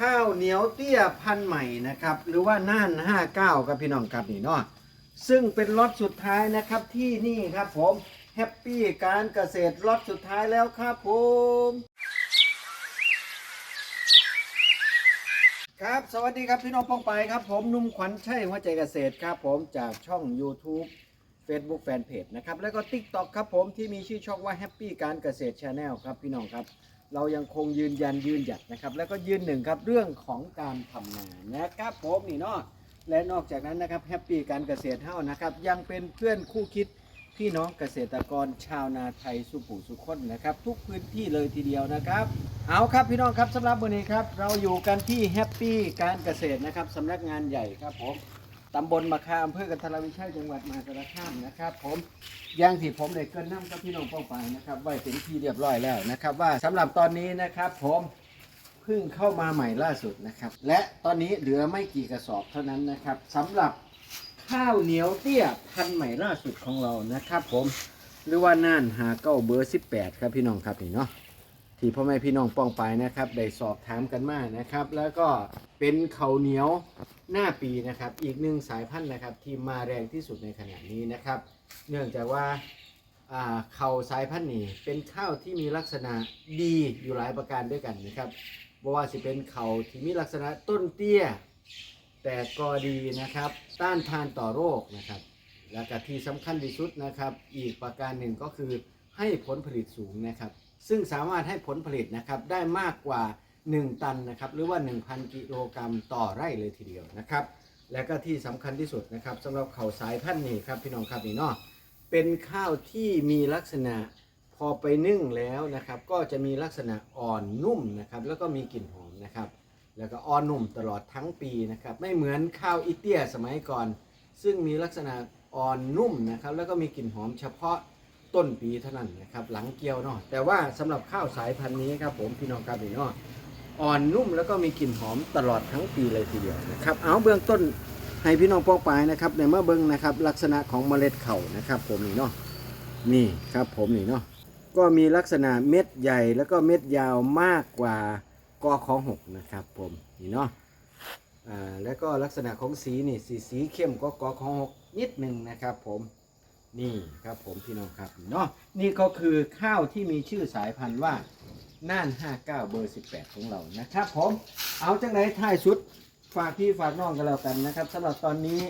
ข้าวเหนียวเตี้ยพันใหม่นะครับ หรือว่าน่าน 59 ครับพี่น้องครับนี่เนาะซึ่งเป็นล็อตสุดท้ายนะครับที่นี่ครับผมแฮปปี้การเกษตรล็อตสุดท้ายแล้วครับผมครับสวัสดีครับพี่น้องป้องไปครับ ผมนุ่มขวัญชัยหัวใจเกษตรครับผมจากช่อง YouTube Facebook Fanpage นะครับ แล้วก็ TikTok ครับผมที่มีชื่อช่องว่า Happy การเกษตร Channel ครับพี่น้องครับ เรายังคงยืนยันยืนหยัดนะครับ แล้วก็ยืนหนึ่งครับเรื่องของการทำนานะครับผมนี่เนาะและนอกจากนั้นนะครับแฮปปี้การเกษตรเท่านะครับ ยังเป็นเพื่อนคู่คิดพี่น้องเกษตรกรชาวนาไทยสุผูสุคนนะครับ ทุกพื้นที่เลยทีเดียวนะครับ เอาครับพี่น้องครับสำหรับวันนี้ครับ เราอยู่กันที่แฮปปี้การเกษตรนะครับสำนักงานใหญ่ครับผมำบลมะขามอำเภอกันทรวิชัยจังหวัดมหาสารคามนะครับ ผมย่างที่ผมได้เกินน้ำกับพี่น้องป้องไปนะครับไว้เป็นที่เรียบร้อยแล้วนะครับ ว่าสำหรับตอนนี้นะครับผมเพิ่งเข้ามาใหม่ล่าสุดนะครับ และตอนนี้เหลือไม่กี่กระสอบเท่านั้นนะครับสำหรับข้าวเหนียวเตี้ยพันใหม่ล่าสุดของเรานะครับ ผมหรือว่าน่านหาเก้าเบอร์ 18 ครับพี่น้องครับนี่เนาะ ที่พ่อแม่พี่น้องป้องไปนะครับ ได้สอบถามกันมานะครับ แล้วก็เป็นเขาเหนียวหน้าปีนะครับ อีกหนึ่งสายพันธุ์นะครับที่มาแรงที่สุดในขณะนี้นะครับ เนื่องจากว่าอ่าข้าสายพันธุ์นี้เป็นข้าวที่มีลักษณะดีอยู่หลายประการด้วยกันนะครับบ่ว่าสิเป็นเข้าที่มีลักษณะต้นเตี้ย แต่ก็ดีนะครับ ต้านทานต่อโรคนะครับ และก็ที่สำคัญที่สุดนะครับ อีกประการหนึ่งก็คือให้ผลผลิตสูงนะครับ ซึ่งสามารถให้ผลผลิตนะครับได้มากกว่า 1 ตันนะครับหรือว่า 1,000 กิโลกรัมต่อไร่เลยทีเดียวนะครับ และก็ที่สำคัญที่สุดนะครับสำหรับข้าวสายพันธุ์นี้ครับพี่น้องครับนี่เนาะเป็นข้าวที่มีลักษณะพอไปนึ่งแล้วนะครับก็จะมีลักษณะอ่อนนุ่มนะครับแล้วก็มีกลิ่นหอมนะครับแล้วก็อ่อนนุ่มตลอดทั้งปีนะครับไม่เหมือนข้าวอิเตียสมัยก่อน ซึ่งมีลักษณะอ่อนนุ่มนะครับแล้วก็มีกลิ่นหอมเฉพาะ ต้นปีเท่านั้นนะครับ หลังเกี่ยวเนาะแต่ว่าสำหรับข้าวสายพันธุ์นี้ครับผมพี่น้องครับพี่น้องอ่อนนุ่มแล้วก็มีกลิ่นหอมตลอดทั้งปีเลยทีเดียวนะครับ เอาเบื้องต้นให้พี่น้องปองปายนะครับในเมื่อเบิ้องนะครับ ลักษณะของเมล็ดเข่านะครับ ผมนี่เนาะนี่ครับผมนี่เนาะก็มีลักษณะเม็ดใหญ่แล้วก็เม็ดยาวมากกว่ากอของหกนะครับ ผมนี่เนาะอ่าแล้วก็ลักษณะของสีนี่สีสีเข้มก็กอของหกนิดหนึ่งนะครับ ผม นี่ครับผมพี่น้องครับเนาะนี่ก็คือข้าวที่มีชื่อสายพันธุ์ว่าน่าน 59 เบอร์ 18 ของเรานะครับผมเอาจังไรท้ายชุดฝากพี่ฝากน้องกันแล้วกันนะครับสำหรับตอนนี้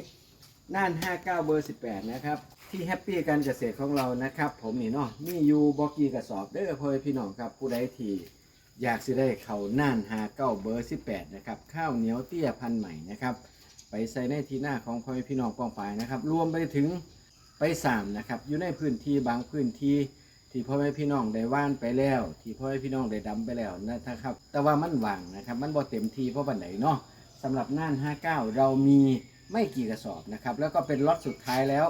น่าน 59 เบอร์ 18 นะครับที่แฮปปี้การเกษตรของเรานะครับ ผมนี่เนาะมีอยู่บอกกี่กระสอบเด้อพ่อพี่น้องครับผู้ใดที่อยากสิได้เขาน่านหาเก้าเบอร์ 18 นะครับข้าวเหนียวเตี้ยพันธุ์ใหม่นะครับ ไปใส่ในทีหน้าของพ่อพี่น้องป้องปายนะครับ รวมไปถึง ไปสามนะครับอยู่ในพื้นที่บางพื้นที่ที่พ่อแม่พี่น้องได้ว่านไปแล้ว ที่พ่อแม่พี่น้องได้ดำไปแล้วนะครับ แต่ว่ามันหว่างนะครับ มันบ่เต็มที่เพราะบันไดเนาะสำหรับน่าน 59 เรามีไม่กี่กระสอบนะครับ แล้วก็เป็นล็อตสุดท้ายแล้ว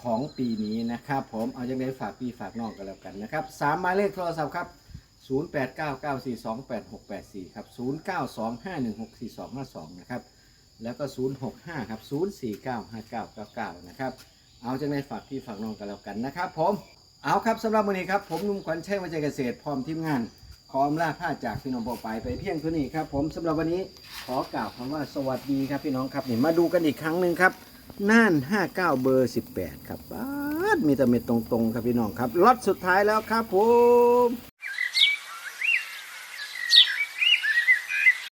ของปีนี้นะครับ ผมเอาอย่างไรฝากพี่ฝากน้องกันแล้วกันนะครับสามหมายเลขโทรศัพท์ครับ 0899428684 ครับ 0925164252 นะครับ แล้วก็ 065 ครับ 0495999 นะครับ เอาจังในฝากพี่ฝากน้องกันแล้วกันนะครับผมเอาครับสำหรับวันนี้ครับผมนุ่มขวัญชัยวัจเกษตรพร้อมทีมงานขออำลาผ้าจากพี่น้องปอไปไปเพียงเท่านี้ครับผมสำหรับวันนี้ขอกล่าวคำว่าสวัสดีครับพี่น้องครับนี่มาดูกันอีกครั้งหนึ่งครับน่าน 59 เบอร์ 18 ครับบ้าดมีแต่เม็ดตรงๆ ครับพี่น้องครับล็อตสุดท้ายแล้วครับผม